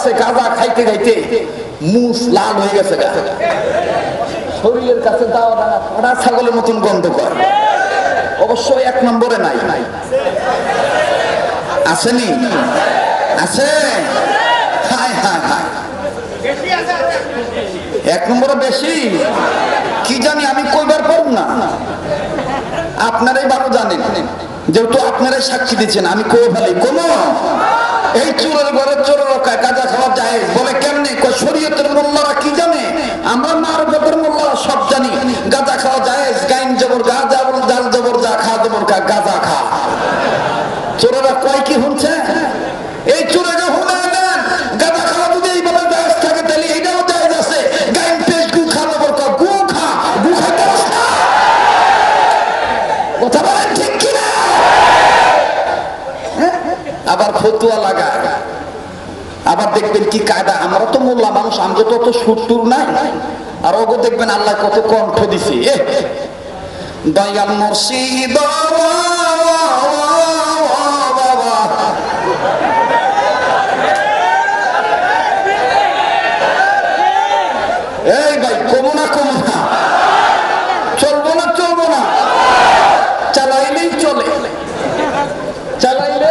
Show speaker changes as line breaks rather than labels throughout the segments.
আছে গাঁজা খাইতে খাইতে মুস লাল হয়ে গেছে শরীরের কাছে দাও না ছাগলের মতন গন্ধ করে। অবশ্য এক নম্বরে নাই। আসেনি? আছে এক নম্বরে বেশি? কি জানি আমি কইবার পারব না। আপনারাই ভালো জানেন। যেহেতু আপনারাই সাক্ষী দিচ্ছেন, আমি কই ফেলি। কোন এই চুরের ঘরে চোর রক্ষায় কাজা খাওয়া যায়। বলে কেমনি? শরীয়তের মোল্লারা কি জানে? আমরা মারফতের মোল্লারা সব জানি। গাঁজা খাওয়া যায় গাইন জবর গা যাবর জাল জবর যা খা, জবর গা গাঁজা খা। চোরেরা কয় কি হুনছে এই চুরে শুনে আবার ফতুয়া লাগা আবার দেখবেন কি কায়দা? আমরা তো মোল্লা মানুষ, আমরা তো অত সুটুর নাই। আর ওগো দেখবেন আল্লাহ কত কণ্ঠ দিছে। এই ভাই, কমো না, কমো না চলবো না চলবো না চালাইলেই চলে চালাইলে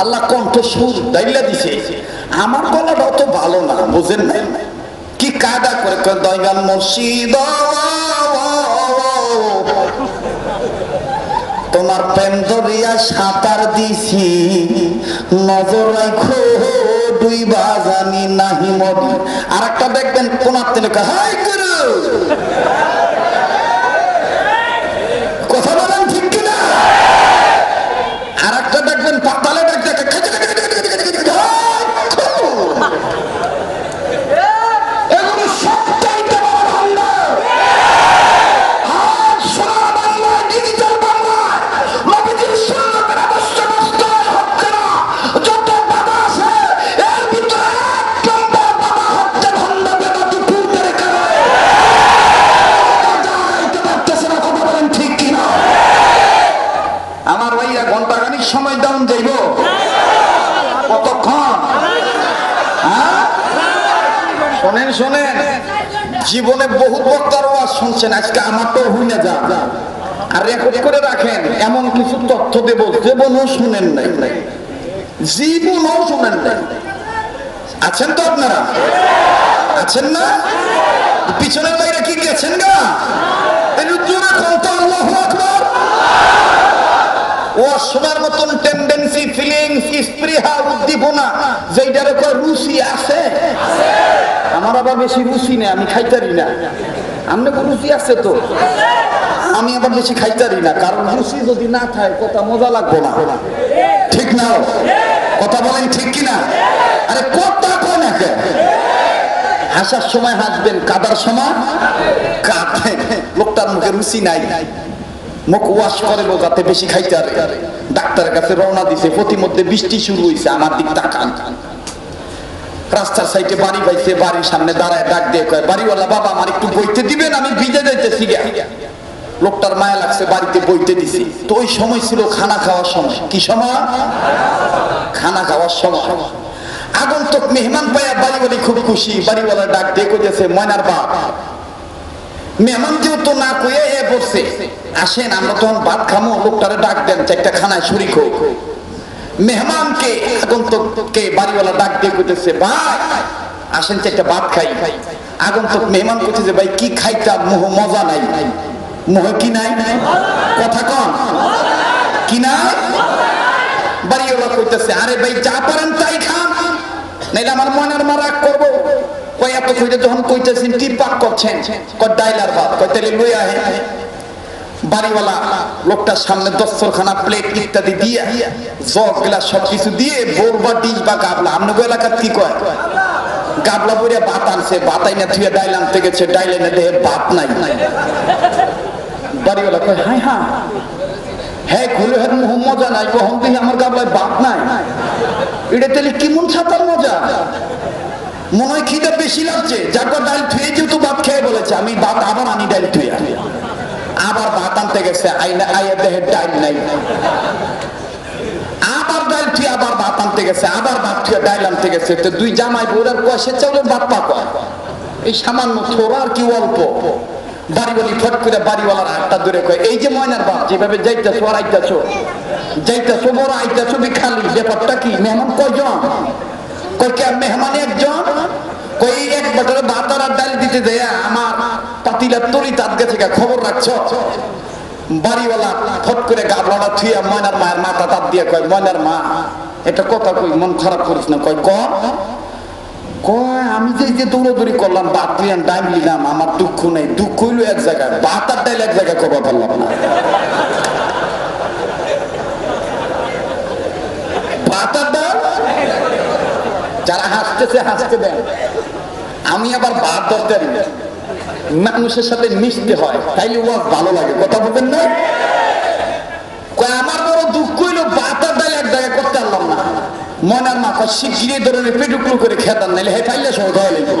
আল্লাহ কণ্ঠ সুর দাইলা দিছে। আমার গলাটা অত ভালো না, বুঝেন না কি কায়দা করে দয়গান মসজিদ তোমার প্রেম দরিয়া সাঁতার দিছি। নজর রাখো দুই বাজানি নাহি মদি আর একটা দেখবেন, কোনার তেলে হাই গুরু সময় দাম যাইব কতক্ষণ? হ্যাঁ? শোনেন শোনেন। জীবনে বহু বক্তার ওয়াজ শুনছেন, আজকে আমার তো হই না, যা আর রেকর্ড করে রাখেন, এমন কিছু তথ্য দেব জীবনও শুনেন নাই। জীবনও শুনেন নাই। আছেন তো আপনারা? আছেন না? পিছনের বাইরে কি গেছেন গা? জোরে কত আল্লাহু আকবার। ও মতন টেন্ডেন্সি ফিলিংস স্পৃহা, উদ্দীপনা যেটার উপর রুচি আছে। আমার আবার বেশি রুচি নেই, আমি খাইতারি না। আমনে রুচি আছে তো। আমি আবার বেশি খাইতারি না, কারণ রুচি যদি না থাকে, কথা মজা লাগবে না। ঠিক না কথা বলেন ঠিক কিনা? আরে কথা কয় না কেন? হাসার সময় হাসবেন, কাদার সময় লোকটার মুখে রুচি নাই। মুখ ওয়াশ করে যাতে বেশি খাইতে পারে। ডাক্তারের কাছে রওনা দিছে, প্রতিমধ্যে বৃষ্টি শুরু হয়েছে আমার দিক তাকান। রাস্তার সাইডে বাড়ি পাইছে, বাড়ির সামনে দাঁড়ায় ডাক দিয়ে কয়, বাড়িওয়ালা, বাবা আমার একটু বইতে দিবেন, আমি ভিজে যাইতেছি গা লোকটার মায়া লাগছে, বাড়িতে বইতে দিছি। তো ওই সময় ছিল খানা খাওয়ার সময়। কি সময়? খানা খাওয়ার সময়। আগন্তুক মেহমান পাইয়া বাড়িওয়ালি খুব খুশি। বাড়িওয়ালা ডাক দিয়ে কইতেছে, ময়নার বাপ মেহমান যেহেতু না কয়ে এ বসছে আসেন, আমরা তখন ভাত খামো, লোকটারে ডাক দেন চারটা খানায় শরিক হোক মেহমানকে, আগন্তককে বাড়িওয়ালা ডাক দিয়ে কইতেছে, ভাই, আসেন চারটা ভাত খাই। আগন্তক মেহমান কইতেছে, ভাই, কি খাইতাম? মোহ, মজা নাই। মোহ কি নাই? কথা কন। কি নাই? বাড়িওয়ালা কইতেছে, আরে ভাই, যা পারেন তাই খান, নাইলে আমার মনের মারাক করব। কয় এত কইতে যখন কইতেছেন, কি পাক করছেন? কয় ডাইলার ভাত, কয় তাহলে লই আহে। বাড়িওয়ালা লোকটার সামনে দস্তরখানা প্লেট ইত্যাদি দিয়ে, জগ গ্লাস সবকিছু দিয়ে বোর বা ডিশ বা গাবলা। আপনাকে এলাকার কি কয়? গাবলা বইয়া ভাত আনছে, ভাত আইনা থুয়ে ডাইল আনতে গেছে, ডাইল এনে দেহে ভাত নাই। বাড়িওয়ালা কয় হাই হ্যাঁ। হ্যাঁ খুলে হেন মোহ, মজা নাই, কখন দেখি আমার গাবলায় ভাত নাই? এটা তাহলে কেমন ছাতার মজা? মনে হয় খিদে বেশি লাগছে। যারপর ডাল থুয়ে যেহেতু ভাত খেয়ে বলেছে, আমি ভাত আবার আনি ডাল থুয়ে আবার ভাত আনতে গেছে, আইনা আইয়া দেহে ডাল নাই। আবার ভাত ভাত কয় সামান্য আর কি অল্প। করে কয়, এই যে ময়নার বাপ যেভাবে বড় খালি। ব্যাপারটা কি? মেহমান কয়জন? কই কে মেহমান একজন? কই এক বাটারে ভাত আর ডাল দিতে দেয় আমার পাতিলা তরি তাত গেছে খবর রাখছো? বাড়িওয়ালা ফট করে গাবলাটা থুইয়া ময়নার মায়ের মাথা তাত দিয়ে কয়, ময়নার মা, এটা কথা কই, মন খারাপ করিস না? কয়, ক? কয়, আমি যে এই যে দৌড়াদৌড়ি করলাম বাদ ডাইম নিলাম আমার দুঃখ নেই, দুঃখ হইল এক জায়গায় আর ডাইল এক জায়গায় করবা পারলাম না। ভাত যারা হাসতেছে হাসতে দেন আমি আবার বাদ দরকারি মানুষের সাথে মিশতে হয় তাইলে ও ভালো লাগে। কথা বলবেন না? আমার বড় দুঃখ হইল বাতার ডাল এক জায়গায় করতে পারলাম না। মনার মাথা শিগগিরি ধরনের পেটুকলু করে খেতাম নাইলে হে ফাইলে সহ ধরে লাগবে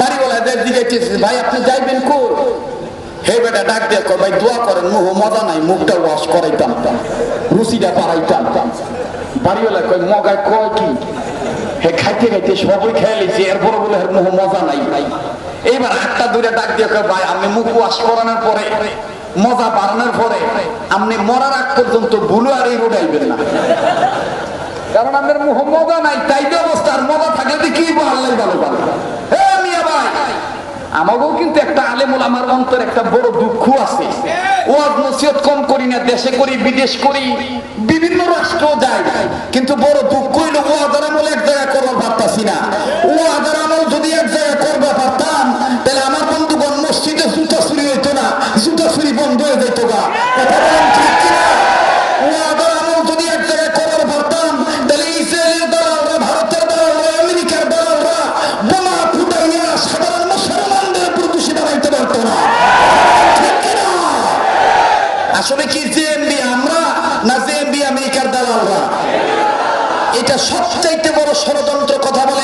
বাড়িওয়ালা দিকে চেয়েছে, ভাই আপনি যাইবেন কই? হে বেটা ডাক দিয়ে ভাই দোয়া করেন মুহ মজা নাই মুখটা ওয়াশ করাইতাম। রুচিটা পারাইতাম বাড়িওয়ালা কয় মগায় কয় কি? খাইতে খাইতে সবই খেয়ে লিছি এরপর বলে মুহ মজা নাই। এইবার হাতটা দূরে ডাক দিয়ে ভাই আপনি মুখ ওয়াশ করানোর পরে, মজা বাড়ানোর পরে আপনি মরার আগ পর্যন্ত ভুলো আর এই রোড আইবেন না। কারণ আমাদের মুহ মজা নাই, তাই অবস্থা, আর মজা থাকলে তো কি ভালো লাগে ভালো ভালো হে মিয়া ভাই, আমাকেও কিন্তু একটা আলেমুল আমার অন্তর একটা বড় দুঃখ আছে। ওয়াজ নসিহত কম করি না, দেশে করি, বিদেশ করি, বিভিন্ন রাষ্ট্র যাই কিন্তু বড় দুঃখ হইল ওয়াজ আমল এক জায়গায় পারতাছি না। ওয়াজ আমল যদি এক জায়গায় করবা পারতাম, তাহলে আমার বন্ধুগণ মসজিদে জুতা চুরি হইতো না, জুতা চুরি বন্ধ হয়ে যেত গা। আমরা না জেএমবি আমেরিকার দালালরা? এটা বড় ষড়যন্ত্র কথা বলেন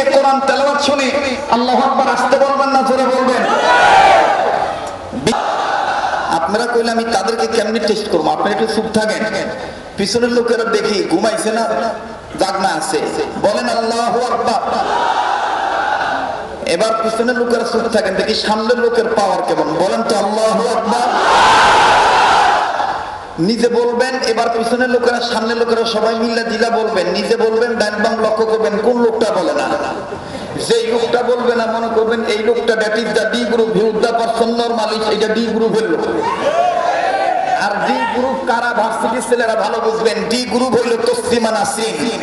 থেকে কোরআন তেলাওয়াত শুনে, আল্লাহ আকবার আসতে বলবেন না, জোরে বলবেন? আপনারা কইলে আমি তাদেরকে কেমনি টেস্ট করব? আপনারা একটু চুপ থাকেন। পিছনের লোকেরা দেখি ঘুমাইছে না, জাগনা আছে। বলেন আল্লাহ আকবার। এবার পিছনের লোকেরা চুপ থাকেন, দেখি সামনের লোকের পাওয়ার কেমন? বলেন তো আল্লাহ আকবার। নিজে বলবেন, এবার পিছনের লোকেরা, সামনের লোকেরা সবাই মিল্লা দিলা বলবেন, নিজে বলবেন, ডান বাম লক্ষ্য করবেন, কোন লোকটা বলে না। যেই লোকটা বলবে না, মনে করবেন এই লোকটা that is the D group the person normal এটা ডি গ্রুপের লোক। আর ডি গ্রুপ কারা, ভার্সিটির ছেলেরা ভালো বুঝবেন, ডি গ্রুপ হইল তসলিমা নাসরিন।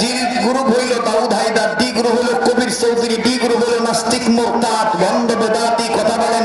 ডি গ্রুপ হইল দাউদ হায়দার, ডি গ্রুপ হইল কবির চৌধুরী, ডি গ্রুপ হইল নাস্তিক মোরতাদ ভণ্ড বেদাতি, কথা বলেন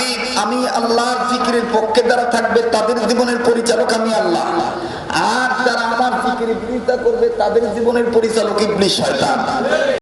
হাবিব আমি আল্লাহর ফিকিরের পক্ষে যারা থাকবে, তাদের জীবনের পরিচালক আমি আল্লাহ। আর যারা আমার ফিকির বিরোধিতা করবে, তাদের জীবনের পরিচালক ইবলিশ শয়তান।